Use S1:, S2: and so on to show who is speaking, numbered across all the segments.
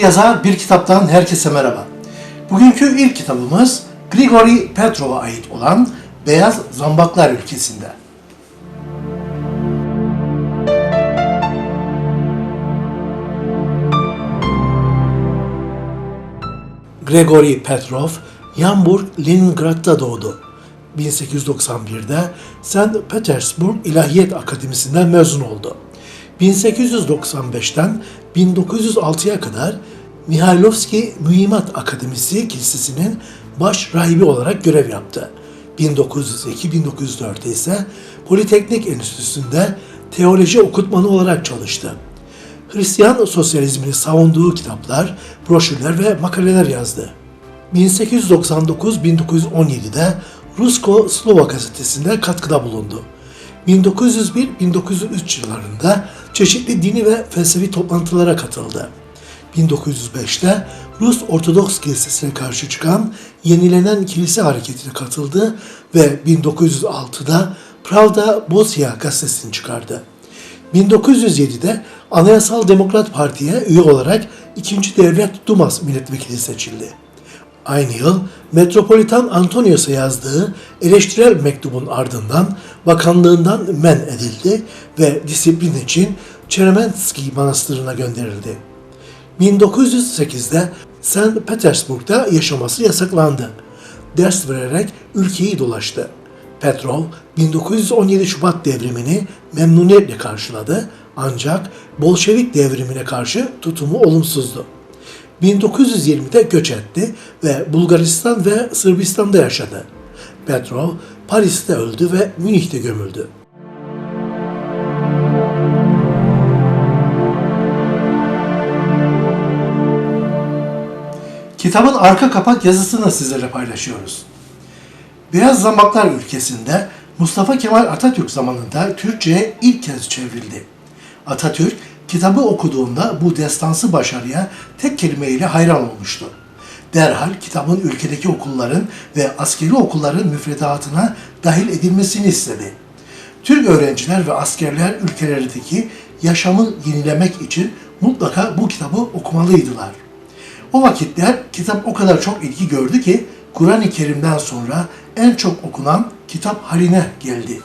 S1: yazar, bir kitaptan herkese merhaba. Bugünkü ilk kitabımız Grigori Petrov'a ait olan Beyaz Zambaklar ülkesinde. Gregory Petrov, Yamburg, Leningrad'da doğdu. 1891'de St. Petersburg İlahiyat Akademisi'nden mezun oldu. 1895'ten 1906'ya kadar Mihailovski Mühimmat Akademisi Kilisesi'nin baş rahibi olarak görev yaptı. 1902-1904'te ise Politeknik Enstitüsü'nde teoloji okutmanı olarak çalıştı. Hristiyan sosyalizmini savunduğu kitaplar, broşürler ve makaleler yazdı. 1899-1917'de Rusko-Slova gazetesinde katkıda bulundu. 1901-1903 yıllarında çeşitli dini ve felsefi toplantılara katıldı. 1905'te Rus Ortodoks Kilisesi'ne karşı çıkan yenilenen kilise hareketine katıldı ve 1906'da Pravda Bosya gazetesini çıkardı. 1907'de Anayasal Demokrat Parti'ye üye olarak 2. Devlet Dumas milletvekili seçildi. Aynı yıl Metropolitan Antonios'a yazdığı eleştirel mektubun ardından bakanlığından men edildi ve disiplin için Çeremenski Manastırı'na gönderildi. 1908'de St. Petersburg'da yaşaması yasaklandı. Ders vererek ülkeyi dolaştı. Petrov 1917 Şubat devrimini memnuniyetle karşıladı ancak Bolşevik devrimine karşı tutumu olumsuzdu. 1920'de göç etti ve Bulgaristan ve Sırbistan'da yaşadı. Petrov Paris'te öldü ve Münih'te gömüldü. Kitabın arka kapak yazısını sizlerle paylaşıyoruz. Beyaz Zambaklar ülkesinde Mustafa Kemal Atatürk zamanında Türkçe'ye ilk kez çevrildi. Atatürk kitabı okuduğunda bu destansı başarıya tek kelimeyle hayran olmuştu. Derhal kitabın ülkedeki okulların ve askeri okulların müfredatına dahil edilmesini istedi. Türk öğrenciler ve askerler ülkelerindeki yaşamı yenilemek için mutlaka bu kitabı okumalıydılar. O vakitler kitap o kadar çok ilgi gördü ki Kur'an-ı Kerim'den sonra en çok okunan kitap haline geldi.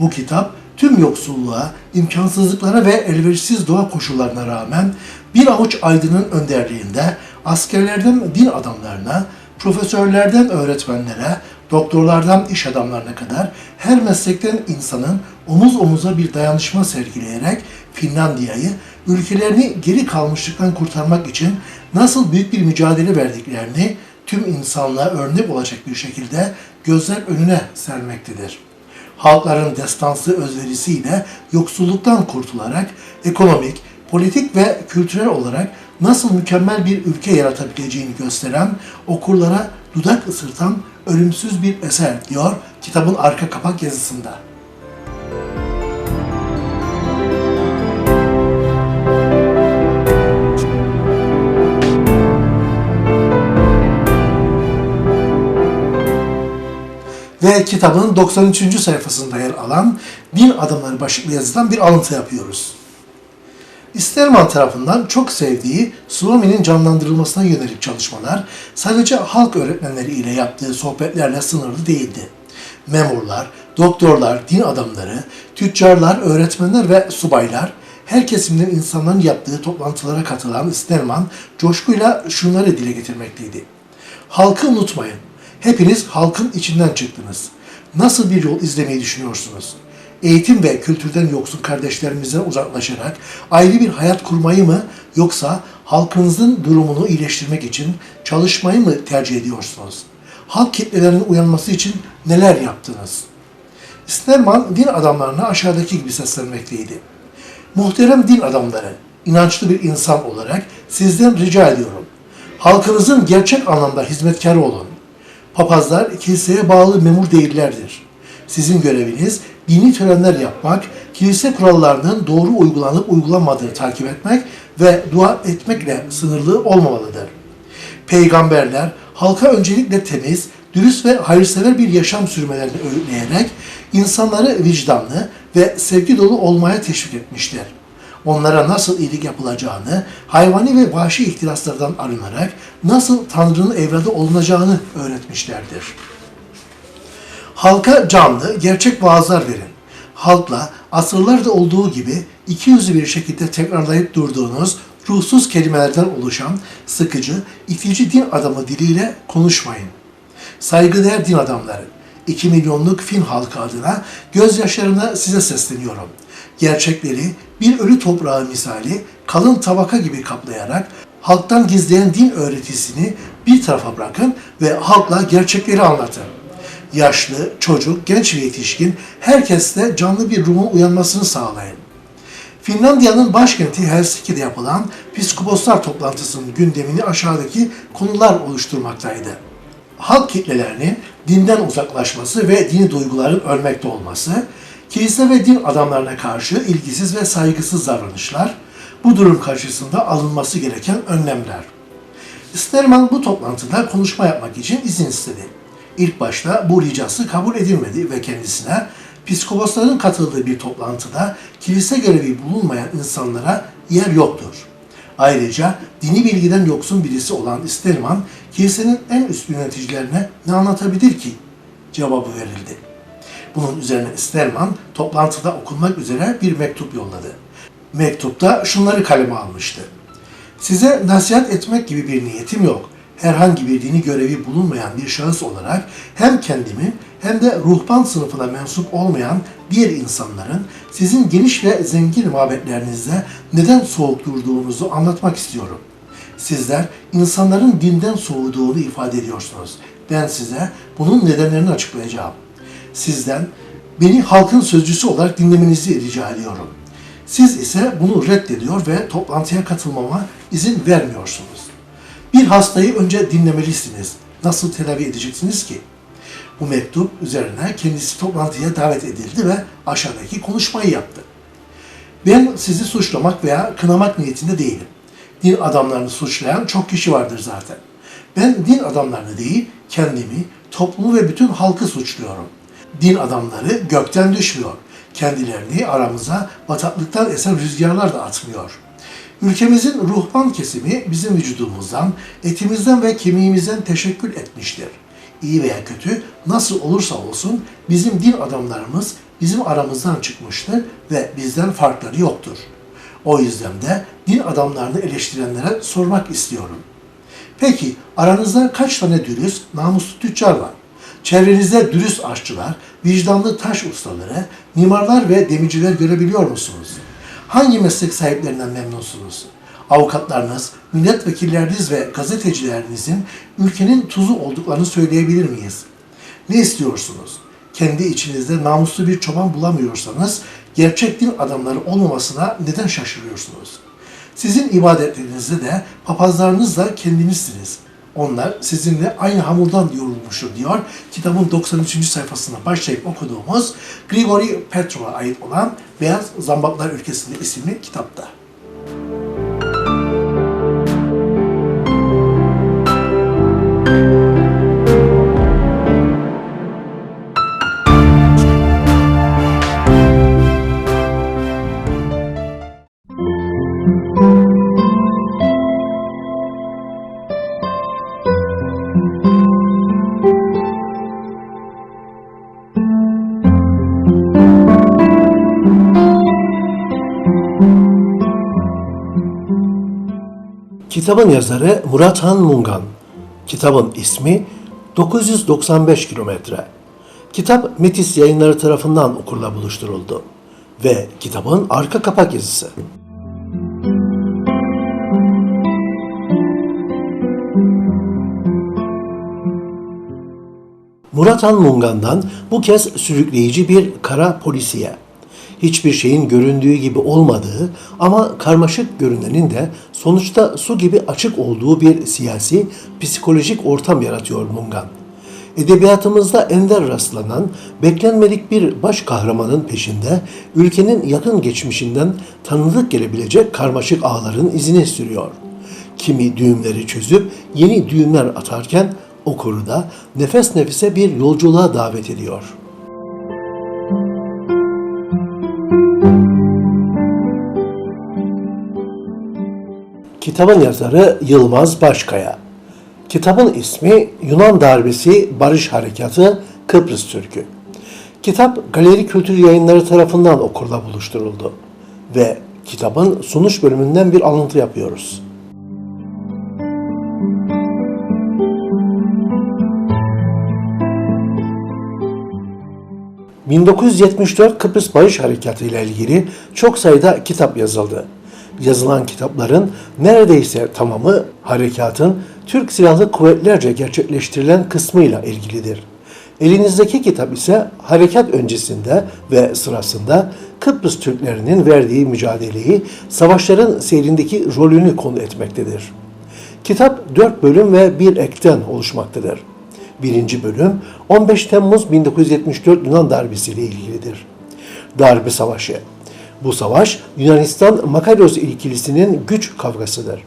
S1: Bu kitap tüm yoksulluğa, imkansızlıklara ve elverişsiz doğa koşullarına rağmen bir avuç aydının önderliğinde askerlerden din adamlarına, profesörlerden öğretmenlere, doktorlardan iş adamlarına kadar her meslekten insanın omuz omuza bir dayanışma sergileyerek Finlandiya'yı ülkelerini geri kalmışlıktan kurtarmak için nasıl büyük bir mücadele verdiklerini tüm insanlığa örnek olacak bir şekilde gözler önüne sermektedir halkların destansı özverisiyle yoksulluktan kurtularak ekonomik, politik ve kültürel olarak nasıl mükemmel bir ülke yaratabileceğini gösteren, okurlara dudak ısırtan ölümsüz bir eser diyor kitabın arka kapak yazısında. Ve kitabın 93. sayfasında yer alan Din Adamları başlıklı yazıdan bir alıntı yapıyoruz. İsterman tarafından çok sevdiği Suomi'nin canlandırılmasına yönelik çalışmalar sadece halk öğretmenleri ile yaptığı sohbetlerle sınırlı değildi. Memurlar, doktorlar, din adamları, tüccarlar, öğretmenler ve subaylar her kesimden insanların yaptığı toplantılara katılan Sterman coşkuyla şunları dile getirmekteydi. Halkı unutmayın. Hepiniz halkın içinden çıktınız. Nasıl bir yol izlemeyi düşünüyorsunuz? Eğitim ve kültürden yoksun kardeşlerimizden uzaklaşarak ayrı bir hayat kurmayı mı yoksa halkınızın durumunu iyileştirmek için çalışmayı mı tercih ediyorsunuz? Halk kitlelerinin uyanması için neler yaptınız? Sterman din adamlarına aşağıdaki gibi seslenmekteydi. Muhterem din adamları, inançlı bir insan olarak sizden rica ediyorum. Halkınızın gerçek anlamda hizmetkarı olun. Papazlar kiliseye bağlı memur değillerdir. Sizin göreviniz dini törenler yapmak, kilise kurallarının doğru uygulanıp uygulanmadığını takip etmek ve dua etmekle sınırlı olmamalıdır. Peygamberler halka öncelikle temiz, dürüst ve hayırsever bir yaşam sürmelerini öğütleyerek insanları vicdanlı ve sevgi dolu olmaya teşvik etmiştir. Onlara nasıl iyilik yapılacağını, hayvani ve vahşi ihtiraslardan arınarak nasıl Tanrı'nın evladı olunacağını öğretmişlerdir. Halka canlı, gerçek vaazlar verin. Halkla asırlarda olduğu gibi iki yüzlü bir şekilde tekrarlayıp durduğunuz ruhsuz kelimelerden oluşan sıkıcı, itici din adamı diliyle konuşmayın. Saygıdeğer din adamları, 2 milyonluk Fin halkı adına gözyaşlarımla size sesleniyorum. Gerçekleri bir ölü toprağı misali kalın tabaka gibi kaplayarak halktan gizleyen din öğretisini bir tarafa bırakın ve halkla gerçekleri anlatın. Yaşlı, çocuk, genç ve yetişkin herkeste canlı bir ruhun uyanmasını sağlayın. Finlandiya'nın başkenti Helsinki'de yapılan Piskoposlar toplantısının gündemini aşağıdaki konular oluşturmaktaydı. Halk kitlelerinin dinden uzaklaşması ve dini duyguların ölmekte olması, kilise ve din adamlarına karşı ilgisiz ve saygısız davranışlar, bu durum karşısında alınması gereken önlemler. Sterman bu toplantıda konuşma yapmak için izin istedi. İlk başta bu ricası kabul edilmedi ve kendisine psikoposların katıldığı bir toplantıda kilise görevi bulunmayan insanlara yer yoktur. Ayrıca dini bilgiden yoksun birisi olan Sterman, kilisenin en üst yöneticilerine ne anlatabilir ki? Cevabı verildi. Bunun üzerine Sterman toplantıda okunmak üzere bir mektup yolladı. Mektupta şunları kaleme almıştı. Size nasihat etmek gibi bir niyetim yok. Herhangi bir dini görevi bulunmayan bir şahıs olarak hem kendimin hem de ruhban sınıfına mensup olmayan diğer insanların sizin geniş ve zengin mabetlerinizde neden soğuk durduğunuzu anlatmak istiyorum. Sizler insanların dinden soğuduğunu ifade ediyorsunuz. Ben size bunun nedenlerini açıklayacağım. Sizden beni halkın sözcüsü olarak dinlemenizi rica ediyorum. Siz ise bunu reddediyor ve toplantıya katılmama izin vermiyorsunuz. Bir hastayı önce dinlemelisiniz. Nasıl tedavi edeceksiniz ki? Bu mektup üzerine kendisi toplantıya davet edildi ve aşağıdaki konuşmayı yaptı. Ben sizi suçlamak veya kınamak niyetinde değilim. Din adamlarını suçlayan çok kişi vardır zaten. Ben din adamlarını değil, kendimi, toplumu ve bütün halkı suçluyorum. Din adamları gökten düşmüyor. Kendilerini aramıza bataklıktan esen rüzgarlar da atmıyor. Ülkemizin ruhban kesimi bizim vücudumuzdan, etimizden ve kemiğimizden teşekkül etmiştir. İyi veya kötü nasıl olursa olsun bizim din adamlarımız bizim aramızdan çıkmıştır ve bizden farkları yoktur. O yüzden de din adamlarını eleştirenlere sormak istiyorum. Peki aranızda kaç tane dürüst, namuslu tüccar var? Çevrenizde dürüst aşçılar, vicdanlı taş ustaları, mimarlar ve demirciler görebiliyor musunuz? Hangi meslek sahiplerinden memnunsunuz? Avukatlarınız, milletvekilleriniz ve gazetecilerinizin ülkenin tuzu olduklarını söyleyebilir miyiz? Ne istiyorsunuz? Kendi içinizde namuslu bir çoban bulamıyorsanız gerçek din adamları olmamasına neden şaşırıyorsunuz? Sizin ibadetlerinizde de papazlarınız da kendinizsiniz. Onlar sizinle aynı hamurdan yoğrulmuştur diyor. Kitabın 93. sayfasına başlayıp okuduğumuz Grigori Petrov'a ait olan Beyaz Zambaklar Ülkesinde isimli kitapta. Kitabın yazarı Murat Han Mungan. Kitabın ismi 995 kilometre. Kitap Metis yayınları tarafından okurla buluşturuldu. Ve kitabın arka kapak yazısı. Murat Han Mungan'dan bu kez sürükleyici bir kara polisiye. Hiçbir şeyin göründüğü gibi olmadığı ama karmaşık görünenin de sonuçta su gibi açık olduğu bir siyasi, psikolojik ortam yaratıyor Mungan. Edebiyatımızda ender rastlanan, beklenmedik bir baş kahramanın peşinde ülkenin yakın geçmişinden tanıdık gelebilecek karmaşık ağların izini sürüyor. Kimi düğümleri çözüp yeni düğümler atarken okuru da nefes nefese bir yolculuğa davet ediyor. Kitabın yazarı Yılmaz Başkaya. Kitabın ismi Yunan Darbesi Barış Harekatı Kıbrıs Türkü. Kitap Galeri Kültür Yayınları tarafından okurla buluşturuldu ve kitabın sunuş bölümünden bir alıntı yapıyoruz. ...1974 Kıbrıs Barış Harekatı ile ilgili çok sayıda kitap yazıldı. Yazılan kitapların neredeyse tamamı harekatın Türk Silahlı Kuvvetlerce gerçekleştirilen kısmıyla ilgilidir. Elinizdeki kitap ise harekat öncesinde ve sırasında Kıbrıs Türklerinin verdiği mücadeleyi, savaşların seyrindeki rolünü konu etmektedir. Kitap 4 bölüm ve bir ekten oluşmaktadır. Birinci bölüm 15 Temmuz 1974 Yunan darbesi ile ilgilidir. Darbe Savaşı Bu savaş Yunanistan Makarios ilkilisinin güç kavgasıdır.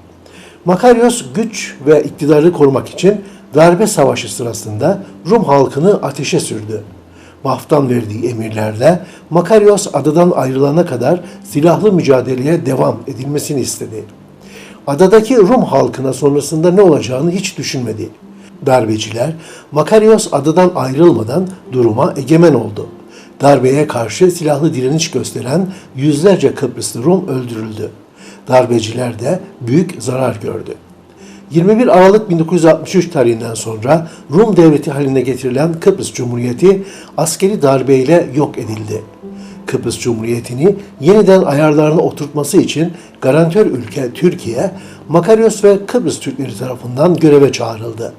S1: Makarios güç ve iktidarı korumak için darbe savaşı sırasında Rum halkını ateşe sürdü. Maft'tan verdiği emirlerle Makarios adadan ayrılana kadar silahlı mücadeleye devam edilmesini istedi. Adadaki Rum halkına sonrasında ne olacağını hiç düşünmedi. Darbeciler Makarios adadan ayrılmadan duruma egemen oldu. Darbeye karşı silahlı direniş gösteren yüzlerce Kıbrıslı Rum öldürüldü. Darbeciler de büyük zarar gördü. 21 Aralık 1963 tarihinden sonra Rum devleti haline getirilen Kıbrıs Cumhuriyeti askeri darbeyle yok edildi. Kıbrıs Cumhuriyeti'ni yeniden ayarlarına oturtması için garantör ülke Türkiye, Makarios ve Kıbrıs Türkleri tarafından göreve çağrıldı.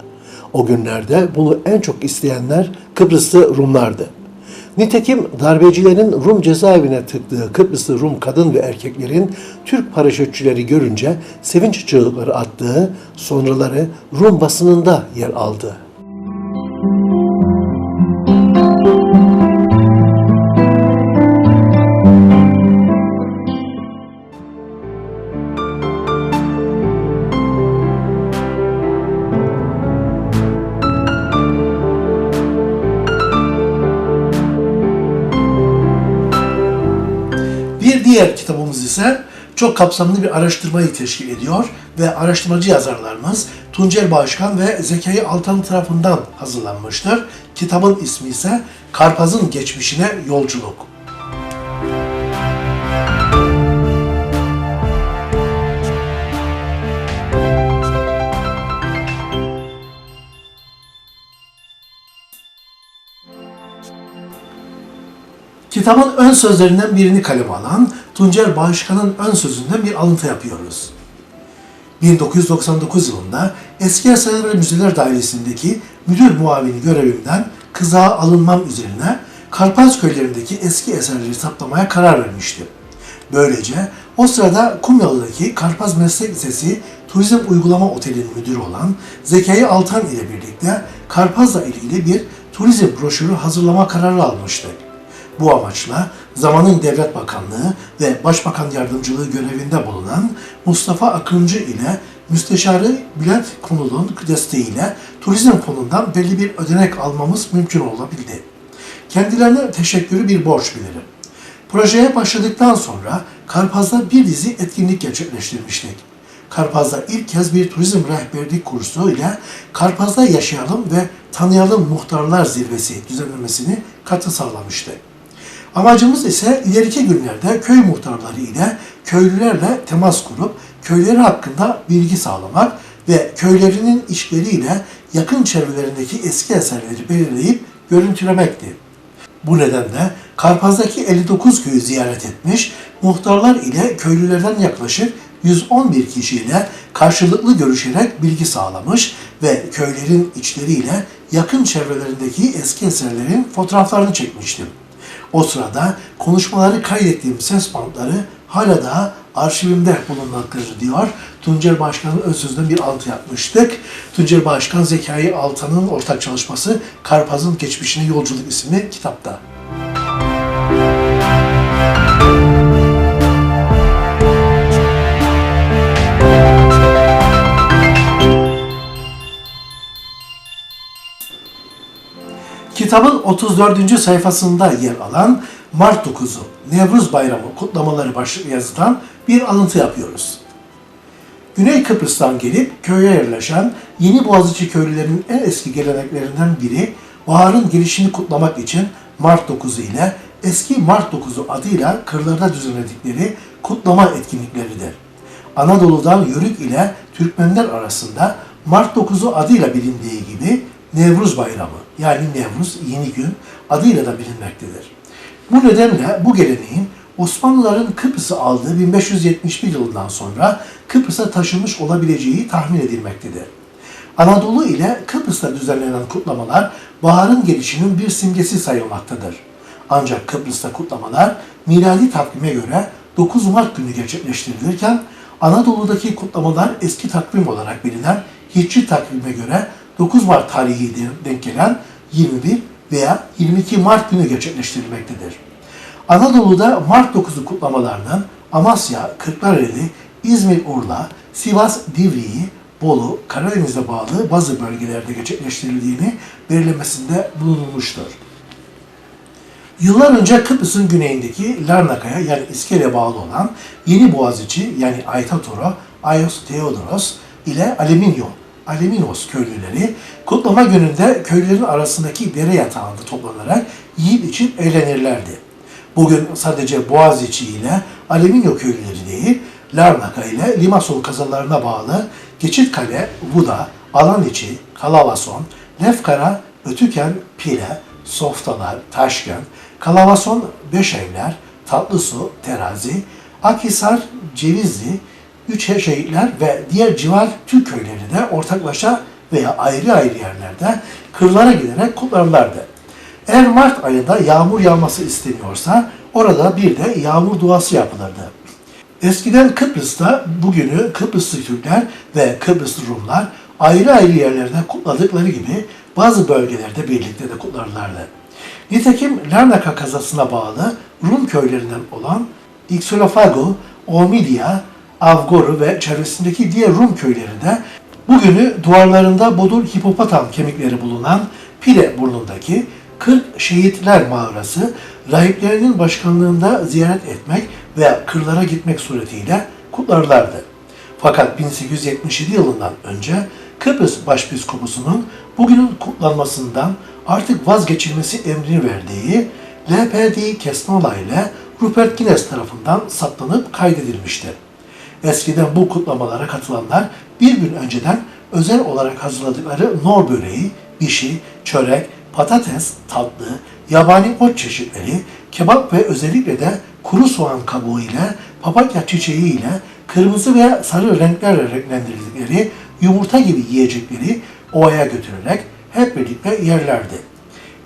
S1: O günlerde bunu en çok isteyenler Kıbrıslı Rumlardı. Nitekim darbecilerin Rum cezaevine tıktığı Kıbrıslı Rum kadın ve erkeklerin Türk paraşütçüleri görünce sevinç çığlıkları attığı sonraları Rum basınında yer aldı. Diğer kitabımız ise çok kapsamlı bir araştırmayı teşkil ediyor ve araştırmacı yazarlarımız Tuncer Başkan ve Zekai Altan tarafından hazırlanmıştır. Kitabın ismi ise Karpaz'ın Geçmişine Yolculuk. Kitabın ön sözlerinden birini kaleme alan Tuncer Başkan'ın ön sözünden bir alıntı yapıyoruz. 1999 yılında Eski Eserler ve Müzeler Dairesi'ndeki müdür muavini görevimden kızağa alınmam üzerine Karpaz köylerindeki eski eserleri hesaplamaya karar vermiştim. Böylece o sırada Kumyalı'daki Karpaz Meslek Lisesi Turizm Uygulama Oteli'nin müdürü olan Zekai Altan ile birlikte Karpaz'la ilgili bir turizm broşürü hazırlama kararı almıştık. Bu amaçla zamanın Devlet Bakanlığı ve Başbakan Yardımcılığı görevinde bulunan Mustafa Akıncı ile Müsteşarı Bülent Konul'un desteğiyle Turizm Fonu'ndan belli bir ödenek almamız mümkün olabildi. Kendilerine teşekkürü bir borç bilirim. Projeye başladıktan sonra Karpaz'da bir dizi etkinlik gerçekleştirmiştik. Karpaz'da ilk kez bir turizm rehberlik kursu ile Karpaz'da yaşayalım ve tanıyalım muhtarlar zirvesi düzenlemesini katı sağlamıştı. Amacımız ise ileriki günlerde köy muhtarları ile köylülerle temas kurup köyleri hakkında bilgi sağlamak ve köylerinin işleriyle yakın çevrelerindeki eski eserleri belirleyip görüntülemekti. Bu nedenle Karpaz'daki 59 köyü ziyaret etmiş, muhtarlar ile köylülerden yaklaşık 111 kişiyle karşılıklı görüşerek bilgi sağlamış ve köylerin içleriyle yakın çevrelerindeki eski eserlerin fotoğraflarını çekmiştim. O sırada konuşmaları kaydettiğim ses bantları hala daha arşivimde bulunmaktadır diyor. Tuncer Başkan'ın ön sözünden bir alıntı yapmıştık. Tuncer Başkan Zekai Altan'ın ortak çalışması Karpaz'ın Geçmişine Yolculuk isimli kitapta. Kitabın 34. sayfasında yer alan Mart 9'u Nevruz Bayramı kutlamaları başlıklı yazıdan bir alıntı yapıyoruz. Güney Kıbrıs'tan gelip köye yerleşen Yeni Boğaziçi köylülerinin en eski geleneklerinden biri baharın gelişini kutlamak için Mart 9'u ile eski Mart 9'u adıyla kırlarda düzenledikleri kutlama etkinlikleridir. Anadolu'dan Yörük ile Türkmenler arasında Mart 9'u adıyla bilindiği gibi Nevruz Bayramı yani Nevruz Yeni Gün adıyla da bilinmektedir. Bu nedenle bu geleneğin Osmanlıların Kıbrıs'ı aldığı 1571 yılından sonra Kıbrıs'a taşınmış olabileceği tahmin edilmektedir. Anadolu ile Kıbrıs'ta düzenlenen kutlamalar baharın gelişinin bir simgesi sayılmaktadır. Ancak Kıbrıs'ta kutlamalar miladi takvime göre 9 Mart günü gerçekleştirilirken Anadolu'daki kutlamalar eski takvim olarak bilinen Hicri takvime göre 9 Mart tarihi denk gelen 21 veya 22 Mart günü gerçekleştirilmektedir. Anadolu'da Mart 9'u kutlamalarının Amasya, Kırklareli, İzmir, Urla, Sivas, Divriği, Bolu, Karadeniz'e bağlı bazı bölgelerde gerçekleştirildiğini belirlemesinde bulunulmuştur. Yıllar önce Kıbrıs'ın güneyindeki Larnaka'ya yani İskele bağlı olan Yeni Boğaziçi yani Aytatoro, Ayos Theodoros ile Aleminyo, Aleminos köylüleri kutlama gününde köylülerin arasındaki dere yatağında toplanarak yiyip içip eğlenirlerdi. Bugün sadece Boğaziçi ile Aleminyo köylüleri değil, Larnaka ile Limassol kazalarına bağlı Geçitkale, Vuda, Alaniçi, Kalavason, Lefkara, Ötüken, Pile, Softalar, Taşkent, Kalavason, Beşevler, Tatlısu, Terazi, Akhisar, Cevizli, Üç Şehitler ve diğer civar Türk köyleri de ortaklaşa veya ayrı ayrı yerlerde kırlara giderek kutlarlardı. Eğer Mart ayında yağmur yağması isteniyorsa orada bir de yağmur duası yapılırdı. Eskiden Kıbrıs'ta bugünü Kıbrıslı Türkler ve Kıbrıslı Rumlar ayrı ayrı yerlerde kutladıkları gibi bazı bölgelerde birlikte de kutlarlardı. Nitekim Larnaka kazasına bağlı Rum köylerinden olan Ixolofago, Omidia, Avgoru ve çevresindeki diğer Rum köylerinde bugünü duvarlarında bodur hipopotam kemikleri bulunan Pire burnundaki 40 Şehitler Mağarası rahiplerinin başkanlığında ziyaret etmek veya kırlara gitmek suretiyle kutlarlardı. Fakat 1877 yılından önce Kıbrıs Başpiskoposu'nun bugünün kutlanmasından artık vazgeçilmesi emrini verdiği LPD Kesnola ile Rupert Guinness tarafından saptanıp kaydedilmiştir. Eskiden bu kutlamalara katılanlar bir gün önceden özel olarak hazırladıkları nor böreği, bişi, çörek, patates, tatlı, yabani ot çeşitleri, kebap ve özellikle de kuru soğan kabuğu ile papatya çiçeği ile kırmızı veya sarı renklerle renklendirdikleri yumurta gibi yiyecekleri ovaya götürerek hep birlikte yerlerdi.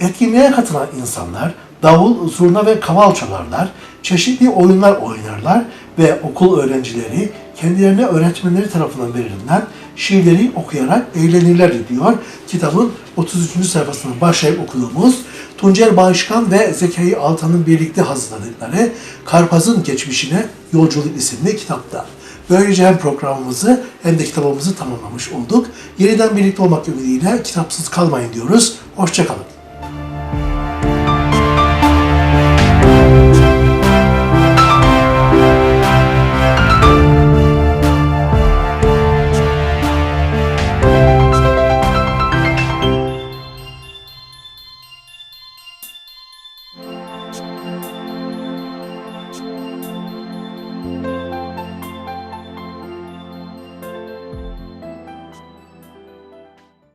S1: Etkinliğe katılan insanlar davul, zurna ve kaval çalarlar, çeşitli oyunlar oynarlar ve okul öğrencileri kendilerine öğretmenleri tarafından verilen şiirleri okuyarak eğlenirler diyor. Kitabın 33. sayfasından başlayıp okuduğumuz Tuncer Bağışkan ve Zekai Altan'ın birlikte hazırladıkları Karpaz'ın Geçmişine Yolculuk isimli kitapta. Böylece hem programımızı hem de kitabımızı tamamlamış olduk. Yeniden birlikte olmak ümidiyle kitapsız kalmayın diyoruz. Hoşçakalın.